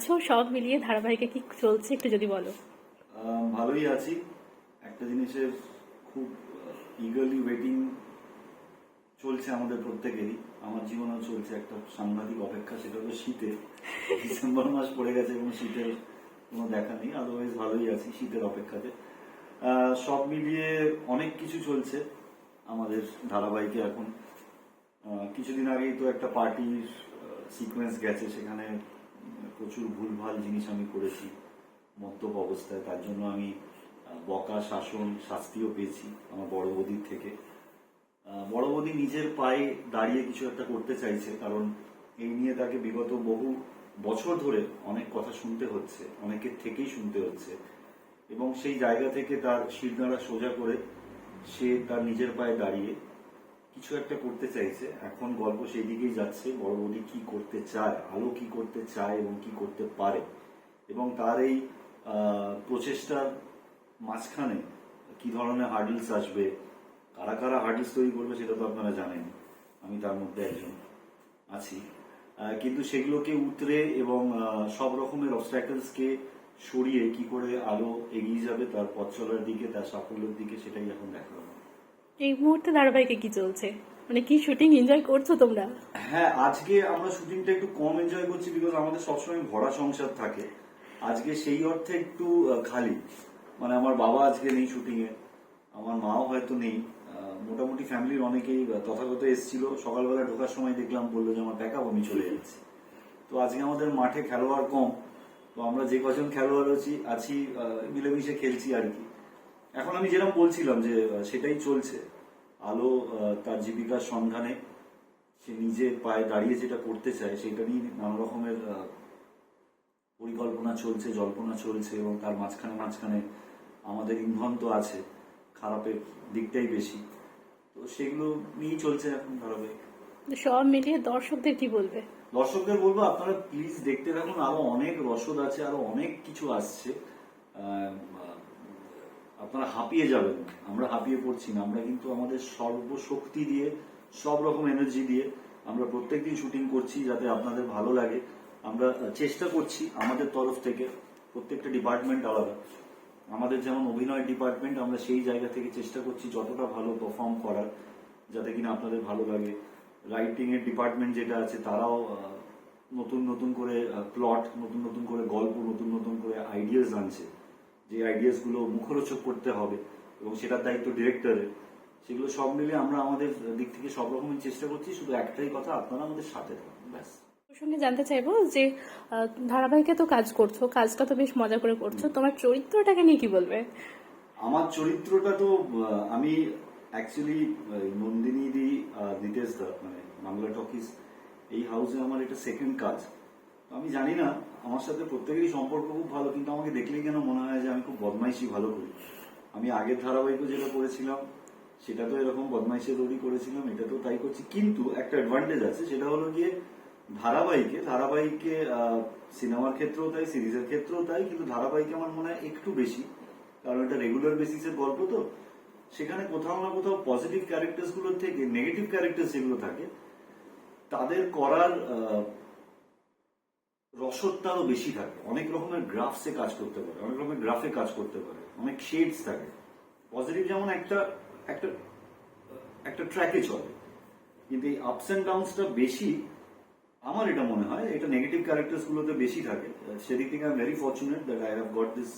আছো? সব মিলিয়ে ধারাবাহিকে কি চলছে একটু যদি বলো। ভালোই আছি। একটা জিনিসের খুব ইগারলি ওয়েটিং চলছে আমাদের প্রত্যেকেরই। আমার জীবনেও চলছে একটা সাংঘাতিক অপেক্ষা সেটা হলো শীতে। ডিসেম্বর মাস পড়ে গেছে এবং শীতের কোনো দেখা নেই আদারওয়াইজ ভালোই আছি শীতের অপেক্ষাতে। সব মিলিয়ে অনেক কিছু চলছে আমাদের ধারাবাহিকে এখন। কিছুদিন আগেই তো একটা পার্টির সিকোয়েন্স গেছে সেখানে প্রচুর ভুলভাল জিনিস আমি করেছি, মদ্যপ অবস্থায়, তার জন্য আমি বকা, শাসন, শাস্তিও পেয়েছি আমার বড় বৌদির থেকে। বড় বৌদি নিজের পায়ে দাঁড়িয়ে কিছু একটা করতে চাইছে, কারণ এই নিয়ে তাকে বিগত বহু বছর ধরে অনেক কথা শুনতে হচ্ছে অনেকের থেকেই শুনতে হচ্ছে। এবং সেই জায়গা থেকে তার শিরদাঁড়া সোজা করে সে তার নিজের পায়ে দাঁড়িয়ে কিছু একটা করতে চাইছে। এখন গল্প সেই দিকেই যাচ্ছে। বড় বৌদি কি করতে চায়, আলো কি করতে চায় এবং কি করতে পারে? এবং তার এই প্রচেষ্টার মাঝখানে কি ধরনের হার্ডিলস আসবে, কারা কারা হার্ডিলস তৈরি করবে সেটা তো আপনারা জানেন। আমি তার মধ্যে একজন আছি। কিন্তু সেগুলোকে উতরে এবং সব রকমের অবস্ট্যাকলসকে সরিয়ে কি করে আলো এগিয়ে যাবে, তার পথ চলার দিকে, তার সাফল্যের দিকে, সেটাই এখন দেখা হবে। এই মুহূর্তে ধারাবাহিকে কি চলছে? মানে কি শুটিং এনজয় করছ তোমরা? হ্যাঁ আজকে আমরা শুটিংটা একটু কম এনজয় করছি বিকজ আমাদের সবসময় ভরা সংসার থাকে। আজকে সেই অর্থে একটু খালি। মানে আমার বাবা আজকে নেই শুটিং এ আমার মাও হয়তো নেই। মোটামুটি ফ্যামিলির অনেকেই তথাগত এসেছিল। সকালবেলা ঢোকার সময় দেখলাম বলল যে, আমার প্যাকআপ আমি চলে যাচ্ছি। তো আজকে আমাদের মাঠে খেলোয়াড় কম। তো আমরা যে কজন খেলোয়াড় আছি আছি মিলেমিশে খেলছি আর কি। এখন আমি যেরকম বলছিলাম যে সেটাই চলছে। আলো তার জীবিকার সন্ধানে সে নিজে পায়ে দাঁড়িয়ে যেটা করতে চায় সেটা নিয়ে নানা রকমের পরিকল্পনা চলছে জল্পনা চলছে এবং তার মাঝখানে মাঝখানে আমাদের ইন্ধন তো আছে খারাপের দিকটাই বেশি। তো সেগুলো নিয়েই চলছে এখন ধারাবাহিক। সব মিলিয়ে দর্শকদের কি বলবে? দর্শকদের বলব আপনারা প্লিজ দেখতে থাকুন আরও অনেক রসদ আছে আরও অনেক কিছু আসছে। আহ, আপনারা হাঁপিয়ে যাবেন আমরা হাঁপিয়ে পড়ছি না। আমরা কিন্তু আমাদের সর্বশক্তি দিয়ে, সব রকম এনার্জি দিয়ে আমরা প্রত্যেকদিন শুটিং করছি যাতে আপনাদের ভালো লাগে। আমরা চেষ্টা করছি আমাদের তরফ থেকে প্রত্যেকটা ডিপার্টমেন্ট আলাদা। আমাদের যেমন অভিনয় ডিপার্টমেন্ট আমরা সেই জায়গা থেকে চেষ্টা করছি যতটা ভালো পারফর্ম করার, যাতে কিনা আপনাদের ভালো লাগে। রাইটিং এর ডিপার্টমেন্ট যেটা আছে, তারাও নতুন নতুন করে প্লট নতুন নতুন করে গল্প, নতুন নতুন করে আইডিয়াস আনছে। যে আইডিয়াসগুলো মুখরোচক করতে হবে এবং সেটার দায়িত্ব ডিরেক্টরের সেগুলো সব মিলে আমরা আমাদের দিক থেকে সব রকমের চেষ্টা করছি শুধু একটাই কথা আপনারা আমাদের সাথে থাকুন ব্যাস। সঙ্গে জানতে চাইব যে ধারাবাহিকে তো কাজ করছ কাজটা তো বেশ মজা করে করছ তোমার চরিত্রটাকে নিয়ে কি বলবে? আমার চরিত্রটা তো আমি অ্যাকচুয়ালি নন্দিনী দি আহ, নিতেশ দা মানে বাংলা টকিজ এই হাউসে আমার এটা সেকেন্ড কাজ। আমি জানি না, আমার সাথে প্রত্যেকেরই সম্পর্ক খুব ভালো, কিন্তু আমাকে দেখলেই কেন মনে হয় যে আমি খুব বদমাইশি ভালো করি। আমি আগের ধারাবাহিকও যেটা করেছিলাম সেটা তো এরকম বদমাইশি রোডই করেছিলাম এটা তো তাই করছি। কিন্তু একটা অ্যাডভান্টেজ আছে, সেটা হলো গিয়ে ধারাবাহিকে ধারাবাহিকে সিনেমার ক্ষেত্রেও তাই, সিরিজের ক্ষেত্রেও তাই, কিন্তু ধারাবাহিকে আমার মনে হয় একটু বেশি। কারণ এটা রেগুলার বেসিসের গল্প তো। সেখানে কোথাও না কোথাও পজিটিভ ক্যারেক্টার্সগুলোর থেকে নেগেটিভ ক্যারেক্টার যেগুলো থাকে, তাদের করার আহ, রসদটা আরও বেশি থাকে। অনেক রকমের গ্রাফসে কাজ করতে পারে অনেক রকমের গ্রাফে কাজ করতে পারে অনেক শেডস থাকে। পজিটিভ যেমন একটা একটা একটা ট্র্যাকে চলে। কিন্তু এই আপস অ্যান্ড ডাউনসটা বেশি আমার এটা মনে হয় এটা নেগেটিভ ক্যারেক্টার্স গুলোতে বেশি থাকে। সেদিক থেকে I am very fortunate that I have got this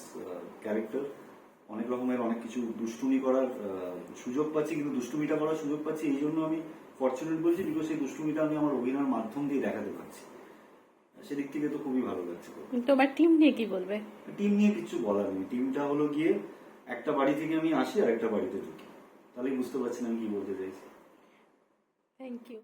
character অনেক রকমের অনেক কিছু দুষ্টুমি করার সুযোগ পাচ্ছি কিন্তু দুষ্টুমিটা করার সুযোগ পাচ্ছি এই জন্য আমি ফর্চুনেট বলছি বিকজ সেই দুষ্টুমিটা আমি আমার অভিনয়ের মাধ্যম দিয়ে দেখাতে পারছি। সেদিক থেকে তো খুবই ভালো লাগছে তোমার টিম নিয়ে কি বলবে? টিম নিয়ে কিছু বলার নেই। টিমটা হলো গিয়ে একটা বাড়ি থেকে আমি আসি আর একটা বাড়িতে ঢুকি। তাহলে বুঝতে পারছিলাম আমি কি বলতে চাইছি। Thank you